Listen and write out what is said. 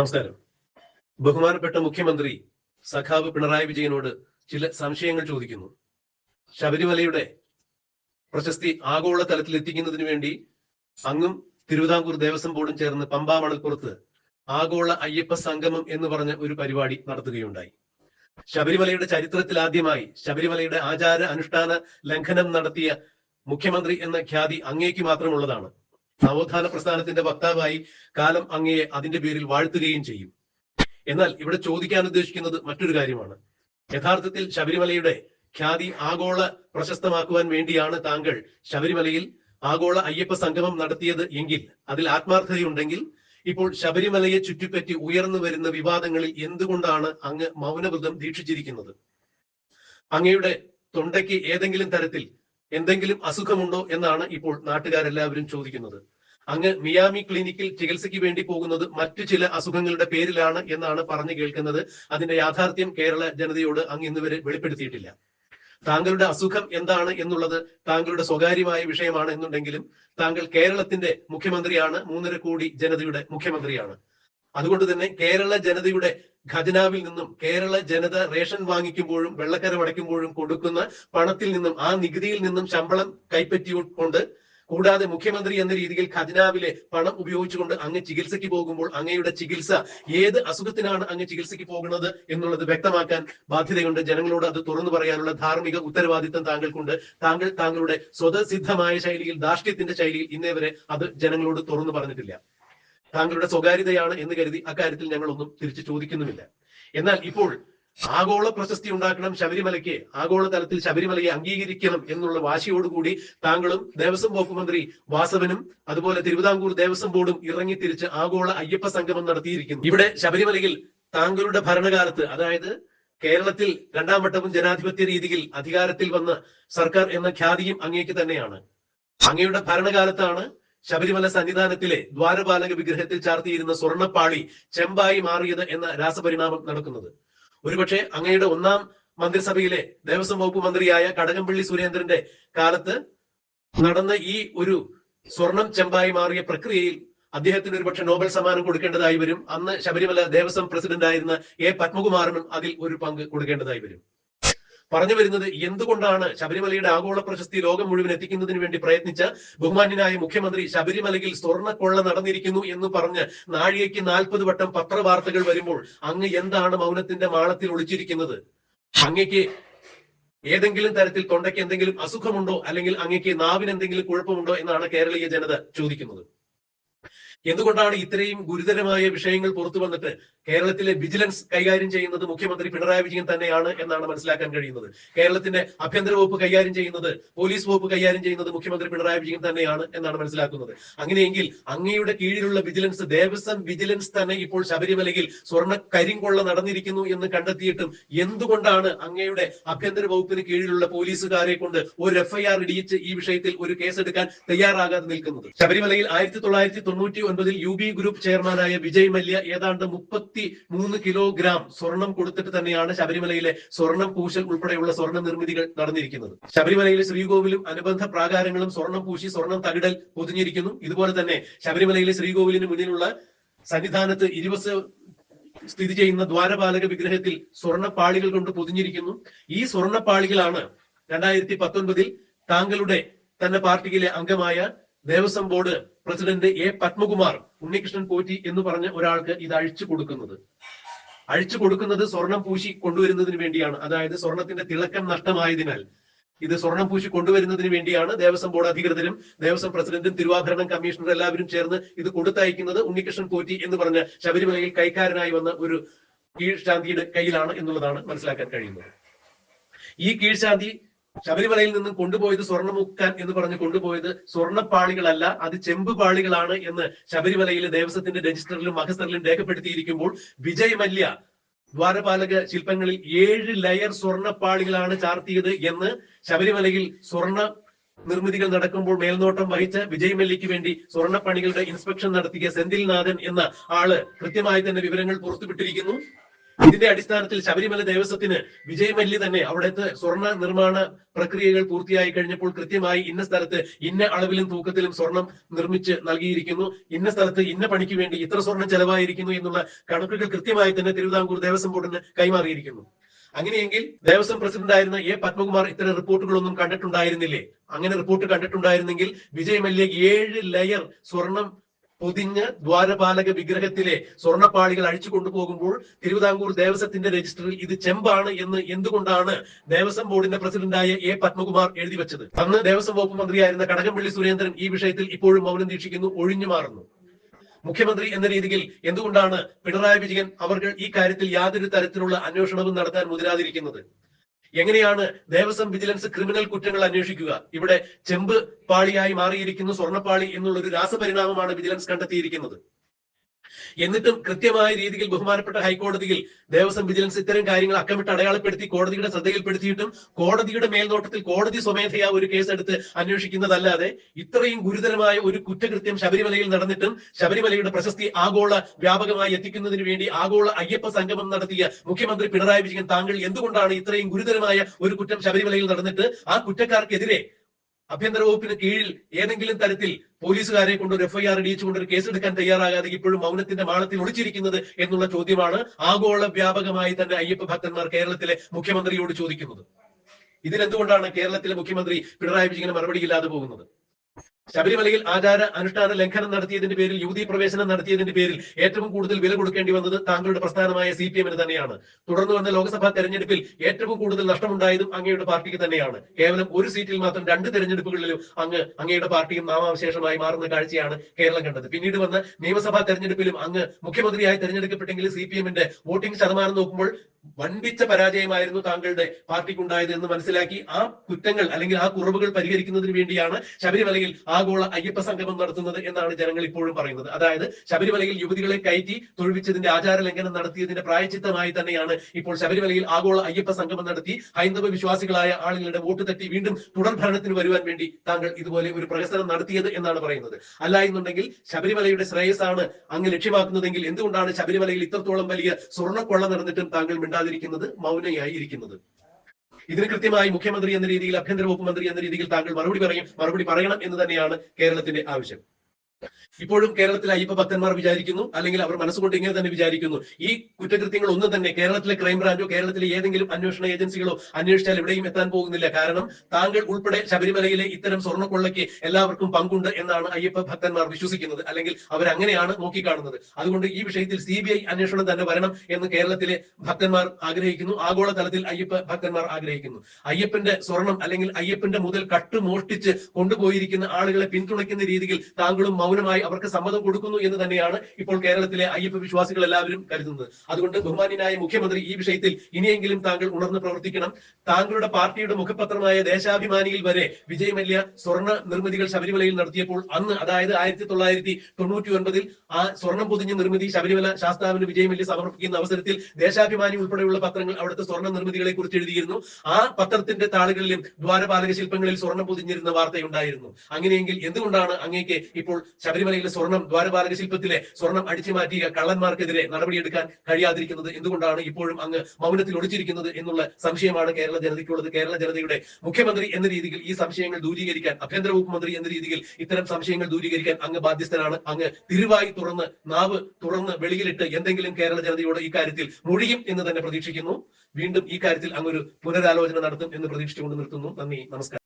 നമസ്കാരം. ബഹുമാനപ്പെട്ട മുഖ്യമന്ത്രി സഖാവ് പിണറായി വിജയനോട് ചില സംശയങ്ങൾ ചോദിക്കുന്നു. ശബരിമലയുടെ പ്രശസ്തി ആഗോള തലത്തിൽ എത്തിക്കുന്നതിന് വേണ്ടി അങ്ങും തിരുവിതാംകൂർ ദേവസ്വം ബോർഡും ചേർന്ന് പമ്പാ മണൽപ്പുറത്ത് ആഗോള അയ്യപ്പ സംഗമം എന്ന് പറഞ്ഞ ഒരു പരിപാടി നടത്തുകയുണ്ടായി. ശബരിമലയുടെ ചരിത്രത്തിൽ ആദ്യമായി ശബരിമലയുടെ ആചാര അനുഷ്ഠാന ലംഘനം നടത്തിയ മുഖ്യമന്ത്രി എന്ന ഖ്യാതി അങ്ങേക്ക് മാത്രമുള്ളതാണ്. നവോത്ഥാന പ്രസ്ഥാനത്തിന്റെ വക്താവായി കാലം അങ്ങയെ അതിന്റെ പേരിൽ വാഴ്ത്തുകയും ചെയ്യും. എന്നാൽ ഇവിടെ ചോദിക്കാൻ ഉദ്ദേശിക്കുന്നത് മറ്റൊരു കാര്യമാണ്. യഥാർത്ഥത്തിൽ ശബരിമലയുടെ ഖ്യാതി ആഗോള പ്രശസ്തമാക്കുവാൻ വേണ്ടിയാണ് താങ്കൾ ശബരിമലയിൽ ആഗോള അയ്യപ്പ സംഗമം നടത്തിയത് എങ്കിൽ അതിൽ ആത്മാർത്ഥതയുണ്ടെങ്കിൽ ഇപ്പോൾ ശബരിമലയെ ചുറ്റിപ്പറ്റി ഉയർന്നു വരുന്ന വിവാദങ്ങളിൽ എന്തുകൊണ്ടാണ് അങ്ങ് മൗനവ്രതം ദീക്ഷിച്ചിരിക്കുന്നത്? അങ്ങയുടെ തൊണ്ടയ്ക്ക് ഏതെങ്കിലും തരത്തിൽ എന്തെങ്കിലും അസുഖമുണ്ടോ എന്നാണ് ഇപ്പോൾ നാട്ടുകാരെല്ലാവരും ചോദിക്കുന്നത്. അങ്ങ് മിയാമി ക്ലിനിക്കിൽ ചികിത്സയ്ക്ക് വേണ്ടി പോകുന്നത് മറ്റു ചില അസുഖങ്ങളുടെ പേരിലാണ് എന്നാണ് പറഞ്ഞു കേൾക്കുന്നത്. അതിന്റെ യാഥാർത്ഥ്യം കേരള ജനതയോട് അങ്ങ് ഇന്നുവരെ വെളിപ്പെടുത്തിയിട്ടില്ല. താങ്കളുടെ അസുഖം എന്താണ് എന്നുള്ളത് താങ്കളുടെ സ്വകാര്യമായ വിഷയമാണ് എന്നുണ്ടെങ്കിലും താങ്കൾ കേരളത്തിന്റെ മുഖ്യമന്ത്രിയാണ് മൂന്നര കോടി ജനതയുടെ മുഖ്യമന്ത്രിയാണ്. അതുകൊണ്ട് തന്നെ കേരള ജനതയുടെ ഖജനാവിൽ നിന്നും കേരള ജനത റേഷൻ വാങ്ങിക്കുമ്പോഴും വെള്ളക്കരം അടയ്ക്കുമ്പോഴും കൊടുക്കുന്ന പണത്തിൽ നിന്നും ആ നികുതിയിൽ നിന്നും ശമ്പളം കൈപ്പറ്റിക്കൊണ്ട് കൂടാതെ മുഖ്യമന്ത്രി എന്ന രീതിയിൽ ഖജനാവിലെ പണം ഉപയോഗിച്ചുകൊണ്ട് അങ്ങ് ചികിത്സയ്ക്ക് പോകുമ്പോൾ അങ്ങയുടെ ചികിത്സ ഏത് അസുഖത്തിനാണ് അങ്ങ് ചികിത്സയ്ക്ക് പോകുന്നത് എന്നുള്ളത് വ്യക്തമാക്കാൻ ബാധ്യതയുണ്ട്. ജനങ്ങളോട് അത് തുറന്നു പറയാനുള്ള ധാർമ്മിക ഉത്തരവാദിത്തം താങ്കൾക്കുണ്ട്. താങ്കൾ താങ്കളുടെ സ്വതസിദ്ധമായ ശൈലിയിൽ ധാർഷ്ട്യത്തിന്റെ ശൈലിയിൽ ഇന്നേ വരെ അത് ജനങ്ങളോട് തുറന്നു പറഞ്ഞിട്ടില്ല. താങ്കളുടെ സ്വകാര്യതയാണ് എന്ന് കരുതി അക്കാര്യത്തിൽ ഞങ്ങളൊന്നും തിരിച്ചു ചോദിക്കുന്നുമില്ല. എന്നാൽ ഇപ്പോൾ ആഗോള പ്രശസ്തി ഉണ്ടാക്കണം ശബരിമലയ്ക്ക് ആഗോള തലത്തിൽ ശബരിമലയെ അംഗീകരിക്കണം എന്നുള്ള വാശിയോടുകൂടി താങ്കളും ദേവസ്വം വകുപ്പ് മന്ത്രി വാസവനും അതുപോലെ തിരുവിതാംകൂർ ദേവസ്വം ബോർഡും ഇറങ്ങി തിരിച്ച് ആഗോള അയ്യപ്പ സംഗമം നടത്തിയിരിക്കുന്നു. ഇവിടെ ശബരിമലയിൽ താങ്കളുടെ ഭരണകാലത്ത് അതായത് കേരളത്തിൽ രണ്ടാം വട്ടവും ജനാധിപത്യ രീതിയിൽ അധികാരത്തിൽ വന്ന സർക്കാർ എന്ന ഖ്യാതിയും അങ്ങേക്ക് തന്നെയാണ്. അങ്ങയുടെ ഭരണകാലത്താണ് ശബരിമല സന്നിധാനത്തിലെ ദ്വാരപാലക വിഗ്രഹത്തിൽ ചാർത്തിയിരുന്ന സ്വർണപ്പാളി ചെമ്പായി മാറിയത് എന്ന രാസപരിണാമം നടക്കുന്നത്. ഒരുപക്ഷെ അങ്ങയുടെ ഒന്നാം മന്ത്രിസഭയിലെ ദേവസ്വം വകുപ്പ് മന്ത്രിയായ കടകംപള്ളി സുരേന്ദ്രന്റെ കാലത്ത് നടന്ന ഈ ഒരു സ്വർണം ചെമ്പായി മാറിയ പ്രക്രിയയിൽ അദ്ദേഹത്തിന് ഒരുപക്ഷെ നോബൽ സമ്മാനം കൊടുക്കേണ്ടതായി വരും. അന്ന് ശബരിമല ദേവസ്വം പ്രസിഡന്റ് ആയിരുന്ന എ പത്മകുമാറിനും അതിൽ ഒരു പങ്ക് കൊടുക്കേണ്ടതായി വരും. പറഞ്ഞു വരുന്നത് എന്തുകൊണ്ടാണ് ശബരിമലയുടെ ആഗോള പ്രശസ്തി ലോകം മുഴുവൻ എത്തിക്കുന്നതിന് വേണ്ടി പ്രയത്നിച്ച ബഹുമാന്യനായ മുഖ്യമന്ത്രി ശബരിമലയിൽ സ്വർണക്കൊള്ള നടന്നിരിക്കുന്നു എന്ന് പറഞ്ഞ് നാഴികയ്ക്ക് നാൽപ്പത് വട്ടം പത്രവാർത്തകൾ വരുമ്പോൾ അങ്ങ് എന്താണ് മൗനത്തിന്റെ മാളത്തിൽ ഒളിച്ചിരിക്കുന്നത്? അങ്ങയ്ക്ക് ഏതെങ്കിലും തരത്തിൽ തൊണ്ടയ്ക്ക് എന്തെങ്കിലും അസുഖമുണ്ടോ? അല്ലെങ്കിൽ അങ്ങയ്ക്ക് നാവിന് എന്തെങ്കിലും കുഴപ്പമുണ്ടോ? എന്നാണ് കേരളീയ ജനത ചോദിക്കുന്നത്. എന്തുകൊണ്ടാണ് ഇത്രയും ഗുരുതരമായ വിഷയങ്ങൾ പുറത്തു വന്നിട്ട് കേരളത്തിലെ വിജിലൻസ് കൈകാര്യം ചെയ്യുന്നത് മുഖ്യമന്ത്രി പിണറായി വിജയൻ തന്നെയാണ് എന്നാണ് മനസ്സിലാക്കാൻ കഴിയുന്നത്? കേരളത്തിന്റെ ആഭ്യന്തര വകുപ്പ് കൈകാര്യം ചെയ്യുന്നത് പോലീസ് വകുപ്പ് കൈകാര്യം ചെയ്യുന്നത് മുഖ്യമന്ത്രി പിണറായി വിജയൻ തന്നെയാണ് എന്നാണ് മനസ്സിലാക്കുന്നത്. അങ്ങനെയെങ്കിൽ അങ്ങയുടെ കീഴിലുള്ള വിജിലൻസ് ദേവസ്വം വിജിലൻസ് തന്നെ ഇപ്പോൾ ശബരിമലയിൽ സ്വർണ കരിങ്കൊള്ള നടന്നിരിക്കുന്നു എന്ന് കണ്ടെത്തിയിട്ടും എന്തുകൊണ്ടാണ് അങ്ങയുടെ ആഭ്യന്തര വകുപ്പിന് കീഴിലുള്ള പോലീസുകാരെ കൊണ്ട് ഒരു എഫ്ഐആർ ഇടിയിച്ച് ഈ വിഷയത്തിൽ ഒരു കേസെടുക്കാൻ തയ്യാറാകാതെ നിൽക്കുന്നത്? ശബരിമലയിൽ ആയിരത്തി തൊള്ളായിരത്തി തൊണ്ണൂറ്റി ഒൻപതിൽ യു ബി ഗ്രൂപ്പ് ചെയർമാനായ വിജയ് മല്യ ഏതാണ്ട് മുപ്പത്തി മൂന്ന് കിലോഗ്രാം സ്വർണം കൊടുത്തിട്ട് തന്നെയാണ് ശബരിമലയിലെ സ്വർണം പൂശൽ ഉൾപ്പെടെയുള്ള സ്വർണ നിർമ്മിതികൾ നടന്നിരിക്കുന്നത്. ശബരിമലയിലെ ശ്രീകോവിലും അനുബന്ധ പ്രാകാരങ്ങളും സ്വർണം പൂശി സ്വർണം തകിടൽ പൊതിഞ്ഞിരിക്കുന്നു. ഇതുപോലെ തന്നെ ശബരിമലയിലെ ശ്രീകോവിലിന് മുന്നിലുള്ള സന്നിധാനത്ത് ഇരുവസ് സ്ഥിതി ചെയ്യുന്ന ദ്വാരപാലക വിഗ്രഹത്തിൽ സ്വർണപ്പാളികൾ കൊണ്ട് പൊതിഞ്ഞിരിക്കുന്നു. ഈ സ്വർണപ്പാളികളാണ് രണ്ടായിരത്തി പത്തൊൻപതിൽ താങ്കളുടെ തന്റെ പാർട്ടിയിലെ അംഗമായ Devaswom board president A Padmakumar Unnikrishnan Potti എന്ന് പറഞ്ഞ ഒരാൾക്ക് ഇത് അഴിച്ചു കൊടുക്കുന്നത്. അഴിച്ചു കൊടുക്കുന്നത് സ്വർണം പൂശി കൊണ്ടുവരുന്നതിന് വേണ്ടിയാണ്. അതായത് സ്വർണത്തിന്റെ തിളക്കം നഷ്ടമായതിനാൽ ഇത് സ്വർണം പൂശി കൊണ്ടുവരുന്നതിന് വേണ്ടിയാണ് ദേവസ്വം ബോർഡ് അധികൃതരും ദേവസ്വം പ്രസിഡന്റും തിരുവാഭരണം കമ്മീഷണറും എല്ലാവരും ചേർന്ന് ഇത് കൊടുത്തയക്കുന്നത് ഉണ്ണികൃഷ്ണൻ പോറ്റി എന്ന് പറഞ്ഞ ശബരിമലയിൽ കൈക്കാരനായി വന്ന ഒരു കീഴ്ശാന്തിയുടെ കയ്യിലാണ് എന്നുള്ളതാണ് മനസ്സിലാക്കാൻ കഴിയുന്നത്. ഈ കീഴ്ശാന്തി ശബരിമലയിൽ നിന്നും കൊണ്ടുപോയത് സ്വർണമുക്കാൻ എന്ന് പറഞ്ഞ് കൊണ്ടുപോയത് സ്വർണപ്പാളികളല്ല അത് ചെമ്പ് പാളികളാണ് എന്ന് ശബരിമലയിലെ ദേവസ്വത്തിന്റെ രജിസ്റ്ററിലും മഹസ്റ്ററിലും രേഖപ്പെടുത്തിയിരിക്കുമ്പോൾ വിജയ് മല്യ ദ്വാരപാലക ശില്പങ്ങളിൽ ഏഴ് ലെയർ സ്വർണപ്പാളികളാണ് ചാർത്തിയത് എന്ന് ശബരിമലയിൽ സ്വർണ നിർമ്മിതികൾ നടക്കുമ്പോൾ മേൽനോട്ടം വഹിച്ച വിജയ് മല്യയ്ക്ക് വേണ്ടി സ്വർണപ്പണികളുടെ ഇൻസ്പെക്ഷൻ നടത്തിയ സെന്തിൽനാഥൻ എന്ന ആൾ കൃത്യമായി തന്നെ വിവരങ്ങൾ പുറത്തുവിട്ടിരിക്കുന്നു. ഇതിന്റെ അടിസ്ഥാനത്തിൽ ശബരിമല ദേവസ്വത്തിന് വിജയമല്ലി തന്നെ അവിടുത്തെ സ്വർണ നിർമ്മാണ പ്രക്രിയകൾ പൂർത്തിയായി കഴിഞ്ഞപ്പോൾ കൃത്യമായി ഇന്ന സ്ഥലത്ത് ഇന്ന അളവിലും തൂക്കത്തിലും സ്വർണം നിർമ്മിച്ച് നൽകിയിരിക്കുന്നു. ഇന്ന സ്ഥലത്ത് ഇന്ന പണിക്ക് വേണ്ടി ഇത്ര സ്വർണം ചെലവായിരിക്കുന്നു എന്നുള്ള കണക്കുകൾ കൃത്യമായി തന്നെ തിരുവിതാംകൂർ ദേവസ്വം ബോർഡിന് കൈമാറിയിരിക്കുന്നു. അങ്ങനെയെങ്കിൽ ദേവസ്വം പ്രസിഡന്റ് ആയിരുന്ന എ പത്മകുമാർ ഇത്തരം റിപ്പോർട്ടുകളൊന്നും കണ്ടിട്ടുണ്ടായിരുന്നില്ലേ? അങ്ങനെ റിപ്പോർട്ട് കണ്ടിട്ടുണ്ടായിരുന്നെങ്കിൽ വിജയ് മല്യ ഏഴ് ലെയർ സ്വർണം പൊതിഞ്ഞ് ദ്വാരപാലക വിഗ്രഹത്തിലെ സ്വർണപ്പാളികൾ അഴിച്ചു കൊണ്ടുപോകുമ്പോൾ തിരുവിതാംകൂർ ദേവസ്വത്തിന്റെ രജിസ്റ്ററിൽ ഇത് ചെമ്പാണ് എന്ന് എന്തുകൊണ്ടാണ് ദേവസ്വം ബോർഡിന്റെ പ്രസിഡന്റായ എ പത്മകുമാർ എഴുതി വെച്ചത്? അന്ന് ദേവസ്വം വകുപ്പ് മന്ത്രിയായിരുന്ന കടകംപള്ളി സുരേന്ദ്രൻ ഈ വിഷയത്തിൽ ഇപ്പോഴും മൗനം ദീക്ഷിക്കുന്നു ഒഴിഞ്ഞു മാറുന്നു. മുഖ്യമന്ത്രി എന്ന രീതിയിൽ എന്തുകൊണ്ടാണ് പിണറായി വിജയൻ അവർ ഈ കാര്യത്തിൽ യാതൊരു തരത്തിലുള്ള അന്വേഷണവും നടത്താൻ മുതിരാതിരിക്കുന്നത്? എങ്ങനെയാണ് ദേവസ്വം വിജിലൻസ് ക്രിമിനൽ കുറ്റങ്ങൾ അന്വേഷിക്കുക? ഇവിടെ ചെമ്പ് പാളിയായി മാറിയിരിക്കുന്നു സ്വർണപ്പാളി എന്നുള്ള ഒരു രാസപരിണാമമാണ് വിജിലൻസ് കണ്ടെത്തിയിരിക്കുന്നത്. എന്നിട്ടും കൃത്യമായ രീതിയിൽ ബഹുമാനപ്പെട്ട ഹൈക്കോടതിയിൽ ദേവസ്വം വിജിലൻസ് ഇത്തരം കാര്യങ്ങൾ അക്കമിട്ട് അടയാളപ്പെടുത്തി കോടതിയുടെ ശ്രദ്ധയിൽപ്പെടുത്തിയിട്ടും കോടതിയുടെ മേൽനോട്ടത്തിൽ കോടതി സ്വമേധയാ ഒരു കേസ് എടുത്ത് അന്വേഷിക്കുന്നതല്ലാതെ ഇത്രയും ഗുരുതരമായ ഒരു കുറ്റകൃത്യം ശബരിമലയിൽ നടന്നിട്ടും ശബരിമലയുടെ പ്രശസ്തി ആഗോള വ്യാപകമായി എത്തിക്കുന്നതിന് വേണ്ടി ആഗോള അയ്യപ്പ സംഗമം നടത്തിയ മുഖ്യമന്ത്രി പിണറായി വിജയൻ താങ്കൾ എന്തുകൊണ്ടാണ് ഇത്രയും ഗുരുതരമായ ഒരു കുറ്റം ശബരിമലയിൽ നടന്നിട്ട് ആ കുറ്റക്കാർക്കെതിരെ ആഭ്യന്തര വകുപ്പിന് കീഴിൽ ഏതെങ്കിലും തരത്തിൽ പോലീസുകാരെ കൊണ്ട് ഒരു എഫ്ഐആർ ഇടിച്ചുകൊണ്ട് ഒരു കേസെടുക്കാൻ തയ്യാറാകാതെ ഇപ്പോഴും മൗനത്തിന്റെ മാളത്തിൽ ഒളിച്ചിരിക്കുന്നത് എന്നുള്ള ചോദ്യമാണ് ആഗോള വ്യാപകമായി തന്നെ അയ്യപ്പ ഭക്തന്മാർ കേരളത്തിലെ മുഖ്യമന്ത്രിയോട് ചോദിക്കുന്നത്. ഇതിലെന്തുകൊണ്ടാണ് കേരളത്തിലെ മുഖ്യമന്ത്രി പിണറായി വിജയന് മറുപടിയില്ലാതെ പോകുന്നത്? ശബരിമലയിൽ ആചാര അനുഷ്ഠാന ലംഘനം നടത്തിയതിന്റെ പേരിൽ യുവതി പ്രവേശനം നടത്തിയതിന്റെ പേരിൽ ഏറ്റവും കൂടുതൽ വില കൊടുക്കേണ്ടി വന്നത് താങ്കളുടെ പ്രസ്ഥാനമായ സി പി എമ്മിന് തന്നെയാണ്. തുടർന്ന് വന്ന ലോക്സഭാ തെരഞ്ഞെടുപ്പിൽ ഏറ്റവും കൂടുതൽ നഷ്ടമുണ്ടായതും അങ്ങയുടെ പാർട്ടിക്ക് തന്നെയാണ്. കേവലം ഒരു സീറ്റിൽ മാത്രം രണ്ട് തെരഞ്ഞെടുപ്പുകളിലും അങ്ങ് അങ്ങയുടെ പാർട്ടിയും നാമാവശേഷമായി മാറുന്ന കാഴ്ചയാണ് കേരളം കണ്ടത്. പിന്നീട് വന്ന നിയമസഭാ തെരഞ്ഞെടുപ്പിലും അങ്ങ് മുഖ്യമന്ത്രിയായി തെരഞ്ഞെടുക്കപ്പെട്ടെങ്കിൽ സി പി എമ്മിന്റെ വോട്ടിംഗ് ശതമാനം നോക്കുമ്പോൾ വൻപിച്ച പരാജയമായിരുന്നു താങ്കളുടെ പാർട്ടിക്കുണ്ടായത് എന്ന് മനസ്സിലാക്കി ആ കുറ്റങ്ങൾ അല്ലെങ്കിൽ ആ കുറവുകൾ പരിഹരിക്കുന്നതിന് വേണ്ടിയാണ് ശബരിമലയിൽ ആഗോള അയ്യപ്പ സംഗമം നടത്തുന്നത് എന്നാണ് ജനങ്ങൾ ഇപ്പോഴും പറയുന്നത്. അതായത് ശബരിമലയിൽ യുവതികളെ കയറ്റി തൊഴിപ്പിച്ചതിന്റെ ആചാര ലംഘനം നടത്തിയതിന്റെ പ്രായച്ചിത്തമായി തന്നെയാണ് ഇപ്പോൾ ശബരിമലയിൽ ആഗോള അയ്യപ്പ സംഗമം നടത്തി ഹൈന്ദവ വിശ്വാസികളായ ആളുകളുടെ വോട്ട് തട്ടി വീണ്ടും തുടർ ഭരണത്തിന് വരുവാൻ വേണ്ടി താങ്കൾ ഇതുപോലെ ഒരു പ്രഹസനം നടത്തിയത് എന്നാണ് പറയുന്നത്. അല്ല എന്നുണ്ടെങ്കിൽ ശബരിമലയുടെ ശ്രേയസാണ് അങ്ങ് ലക്ഷ്യമാക്കുന്നതെങ്കിൽ എന്തുകൊണ്ടാണ് ശബരിമലയിൽ ഇത്രത്തോളം വലിയ സ്വർണക്കൊള്ള നടന്നിട്ടും താങ്കൾ മിണ്ടാതിരിക്കുന്നത് മൗനയായി ഇരിക്കുന്നത് ഇതിന് കൃത്യമായി മുഖ്യമന്ത്രി എന്ന രീതിയിൽ ആഭ്യന്തര വകുപ്പ് മന്ത്രി എന്ന രീതിയിൽ താങ്കൾ മറുപടി പറയും മറുപടി പറയണം എന്ന് തന്നെയാണ് കേരളത്തിന്റെ ആവശ്യം. ഇപ്പോഴും കേരളത്തിലെ അയ്യപ്പ ഭക്തന്മാർ വിചാരിക്കുന്നു അല്ലെങ്കിൽ അവർ മനസ്സുകൊണ്ട് ഇങ്ങനെ തന്നെ വിചാരിക്കുന്നു. ഈ കുറ്റകൃത്യങ്ങൾ ഒന്നും തന്നെ കേരളത്തിലെ ക്രൈംബ്രാഞ്ചോ കേരളത്തിലെ ഏതെങ്കിലും അന്വേഷണ ഏജൻസികളോ അന്വേഷിച്ചാൽ എവിടെയും എത്താൻ പോകുന്നില്ല. കാരണം താങ്കൾ ഉൾപ്പെടെ ശബരിമലയിലെ ഇത്തരം സ്വർണക്കൊള്ളയ്ക്ക് എല്ലാവർക്കും പങ്കുണ്ട് എന്നാണ് അയ്യപ്പ ഭക്തന്മാർ വിശ്വസിക്കുന്നത് അല്ലെങ്കിൽ അവർ അവരങ്ങനെയാണ് നോക്കിക്കാണുന്നത്. അതുകൊണ്ട് ഈ വിഷയത്തിൽ സി ബി ഐ അന്വേഷണം തന്നെ വരണം എന്ന് കേരളത്തിലെ ഭക്തന്മാർ ആഗ്രഹിക്കുന്നു. ആഗോള തലത്തിൽ അയ്യപ്പ ഭക്തന്മാർ ആഗ്രഹിക്കുന്നു. അയ്യപ്പന്റെ സ്വർണം അല്ലെങ്കിൽ അയ്യപ്പന്റെ മുതൽ കട്ട് മോഷ്ടിച്ച് കൊണ്ടുപോയിരിക്കുന്ന ആളുകളെ പിന്തുണയ്ക്കുന്ന രീതിയിൽ താങ്കളും മൗനമായി അവർക്ക് സമ്മതം കൊടുക്കുന്നു എന്ന് തന്നെയാണ് ഇപ്പോൾ കേരളത്തിലെ അയ്യപ്പ വിശ്വാസികൾ എല്ലാവരും കരുതുന്നത്. അതുകൊണ്ട് ബഹുമാനിയായ മുഖ്യമന്ത്രി ഈ വിഷയത്തിൽ ഇനിയെങ്കിലും താങ്കൾ ഉണർന്ന് പ്രവർത്തിക്കണം. താങ്കളുടെ പാർട്ടിയുടെ മുഖപത്രമായ ദേശാഭിമാനിയിൽ വരെ വിജയ് മല്യ സ്വർണ നിർമ്മിതികൾ ശബരിമലയിൽ നടത്തിയപ്പോൾ അന്ന് അതായത് ആയിരത്തി തൊള്ളായിരത്തി തൊണ്ണൂറ്റി ഒൻപതിൽ ആ സ്വർണം പൊതിഞ്ഞ നിർമ്മിതി ശബരിമല ശാസ്താവിന് വിജയ് മല്യ സമർപ്പിക്കുന്ന അവസരത്തിൽ ദേശാഭിമാനി ഉൾപ്പെടെയുള്ള പത്രങ്ങൾ അവിടുത്തെ സ്വർണ നിർമ്മിതികളെ കുറിച്ച് എഴുതിയിരുന്നു. ആ പത്രത്തിന്റെ താളുകളിലും ദ്വാരപാലക ശില്പങ്ങളിൽ സ്വർണം പൊതിഞ്ഞിരുന്ന വാർത്തയുണ്ടായിരുന്നു. അങ്ങനെയെങ്കിൽ എന്തുകൊണ്ടാണ് അങ്ങേക്ക് ഇപ്പോൾ ശബരിമലയിലെ സ്വർണം ദ്വാരപാലക ശില്പത്തിലെ സ്വർണം അടിച്ചു മാറ്റിയ കള്ളന്മാർക്കെതിരെ നടപടിയെടുക്കാൻ കഴിയാതിരിക്കുന്നത് എന്തുകൊണ്ടാണ് ഇപ്പോഴും അങ്ങ് മൗനത്തിൽ ഒളിച്ചിരിക്കുന്നത് എന്നുള്ള സംശയമാണ് കേരള ജനതയ്ക്കുള്ളത്? കേരള ജനതയുടെ മുഖ്യമന്ത്രി എന്ന രീതിയിൽ ഈ സംശയങ്ങൾ ദൂരീകരിക്കാൻ ആഭ്യന്തര വകുപ്പ് മന്ത്രി എന്ന രീതിയിൽ ഇത്തരം സംശയങ്ങൾ ദൂരീകരിക്കാൻ അങ്ങ് ബാധ്യസ്ഥനാണ് അങ്ങ് തിരുവായി തുറന്ന് നാവ് തുറന്ന് വെളിയിലിട്ട് എന്തെങ്കിലും കേരള ജനതയോട് ഈ കാര്യത്തിൽ മൊഴിയും എന്ന് തന്നെ പ്രതീക്ഷിക്കുന്നു. വീണ്ടും ഈ കാര്യത്തിൽ അങ്ങ് ഒരു പുനരാലോചന നടത്തും എന്ന് പ്രതീക്ഷിച്ചുകൊണ്ട് നിർത്തുന്നു. നന്ദി നമസ്കാരം.